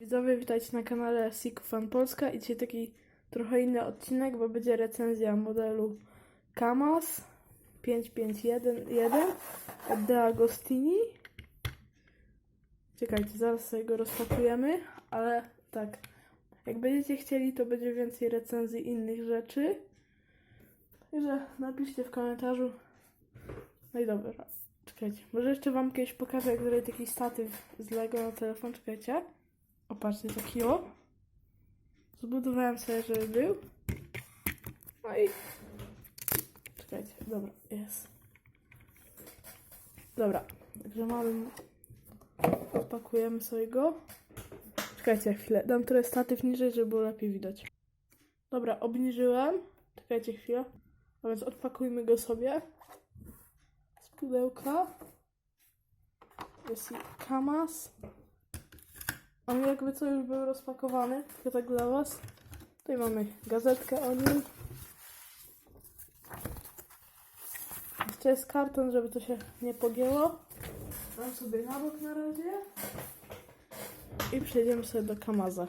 Widzowie, witajcie na kanale Siku Fan Polska i dzisiaj taki trochę inny odcinek, bo będzie recenzja modelu Kamaz 5511 od Agostini. Czekajcie, zaraz sobie go rozpakujemy, ale tak, jak będziecie chcieli, to będzie więcej recenzji innych rzeczy. Także napiszcie w komentarzu. No i dobra, czekajcie, może jeszcze wam kiedyś pokażę, jak zrobić taki statyw z Lego na telefon, czekajcie. O, patrzcie, taki o. Zbudowałem sobie, żeby był. No i... Czekajcie, dobra, jest. Dobra, także mamy... Odpakujemy sobie go. Czekajcie chwilę, dam trochę statyw niżej, żeby było lepiej widać. Dobra, obniżyłem. Czekajcie chwilę. A więc odpakujmy go sobie. Z pudełka. Jest i Kamaz. On jakby co już był rozpakowany, tylko tak dla was. Tutaj mamy gazetkę o nim. Jeszcze jest karton, żeby to się nie pogięło. Dam sobie na bok na razie. I przejdziemy sobie do Kamaza.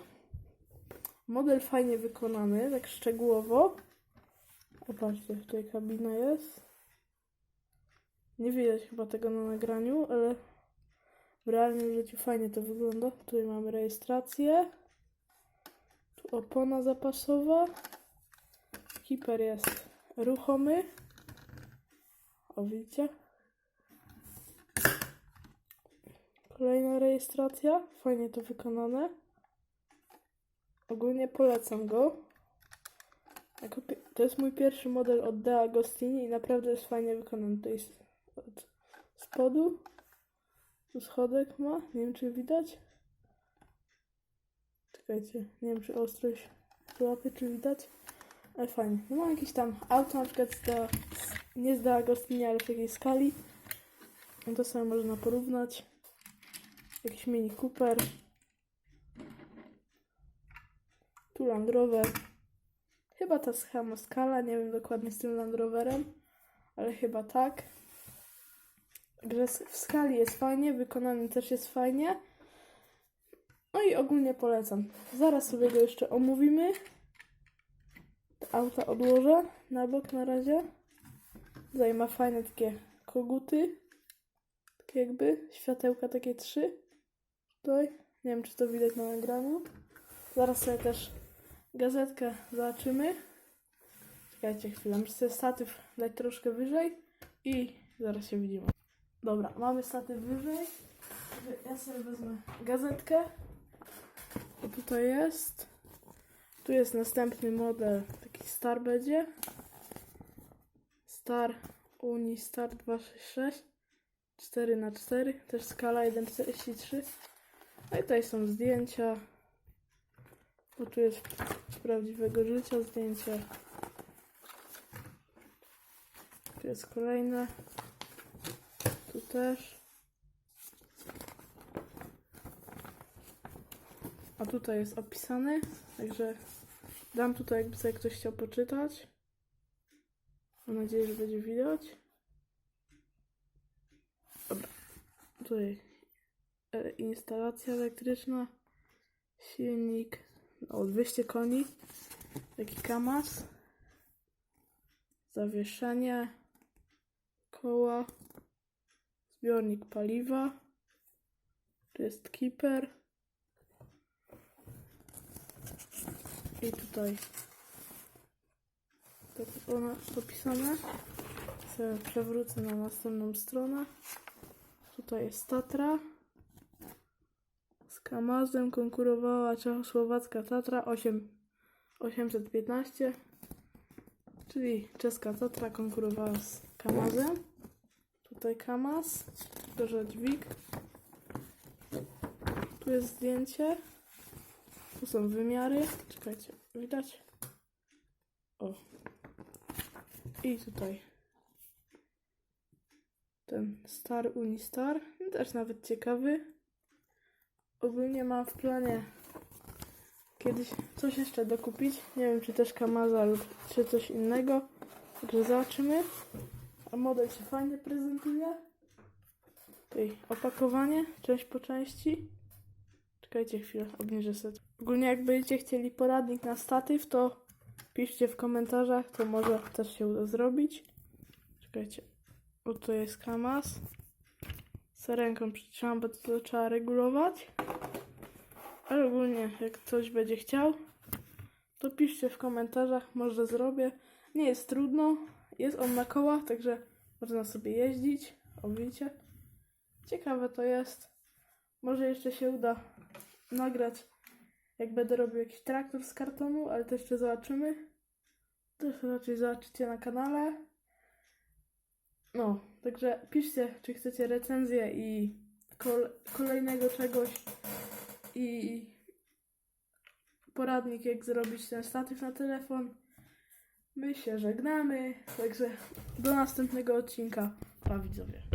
Model fajnie wykonany, tak szczegółowo. Popatrzcie, tutaj kabina jest. Nie widać chyba tego na nagraniu, ale w realnym życiu fajnie to wygląda. Tutaj mamy rejestrację. Tu opona zapasowa. Hiper jest ruchomy. O, widzicie? Kolejna rejestracja. Fajnie to wykonane. Ogólnie polecam go. To jest mój pierwszy model od De Agostini i naprawdę jest fajnie wykonany. To jest od spodu. Tu schodek ma. Nie wiem, czy widać. Czekajcie. Nie wiem, czy ostrość łapy, czy widać. Ale fajnie. No mam jakieś tam auto, na przykład z da, nie z Agostini, ale w takiej skali. No to sobie można porównać. Jakiś mini Cooper. Tu Land Rover. Chyba ta schema skala, nie wiem dokładnie z tym Land Roverem, ale chyba tak. S- w skali jest fajnie, wykonany też jest fajnie. No i ogólnie polecam. Zaraz sobie go jeszcze omówimy. Te auta odłożę na bok na razie. Tutaj ma fajne takie koguty. Takie jakby światełka takie trzy. Tutaj. Nie wiem czy to widać na nagraniu. Zaraz sobie też gazetkę zobaczymy. Czekajcie chwilę, muszę sobie statyw dać troszkę wyżej i zaraz się widzimy. Dobra, mamy statyw wyżej. Ja sobie wezmę gazetkę. O tutaj jest. Tu jest następny model, taki Star będzie. Star Uni Star 266 4 na 4 też skala 1,43 No i tutaj są zdjęcia. Bo tu jest z prawdziwego życia zdjęcia. Tu jest kolejne. Tu też. A tutaj jest opisany, także dam tutaj, jakby sobie ktoś chciał poczytać. Mam nadzieję, że będzie widać. Dobra. Tutaj e, instalacja elektryczna, silnik o 200 koni, taki kamaz, zawieszenie, koła, zbiornik paliwa, tu jest keeper i tutaj tak ona dopisane. Sobie przewrócę na następną stronę. Tutaj jest Tatra. Z Kamazem konkurowała czechosłowacka Tatra 8, 815, czyli czeska Tatra konkurowała z Kamazem. Tutaj Kamaz, dużo dźwig. Tu jest zdjęcie. Tu są wymiary. Czekajcie, widać? O. I tutaj ten Star Unistar. Też nawet ciekawy. Ogólnie mam w planie kiedyś coś jeszcze dokupić. Nie wiem, czy też Kamaza lub czy coś innego. Także zobaczymy. A model się fajnie prezentuje. Tutaj opakowanie, część po części. Czekajcie chwilę, obniżę sobie. Ogólnie jak będziecie chcieli poradnik na statyw, to piszcie w komentarzach, to może też się uda zrobić. Czekajcie. Oto jest kamas. Z ręką przytrzymam, bo to trzeba regulować. Ale ogólnie jak ktoś będzie chciał, to piszcie w komentarzach, może zrobię. Nie jest trudno. Jest on na kołach, także można sobie jeździć. O, widzicie? Ciekawe to jest. Może jeszcze się uda nagrać, jak będę robił jakiś traktor z kartonu, ale to jeszcze zobaczymy. Też raczej zobaczycie na kanale. No, także piszcie, czy chcecie recenzję i kol- kolejnego czegoś i poradnik, jak zrobić ten statyw na telefon. My się żegnamy, także do następnego odcinka. Pa widzowie.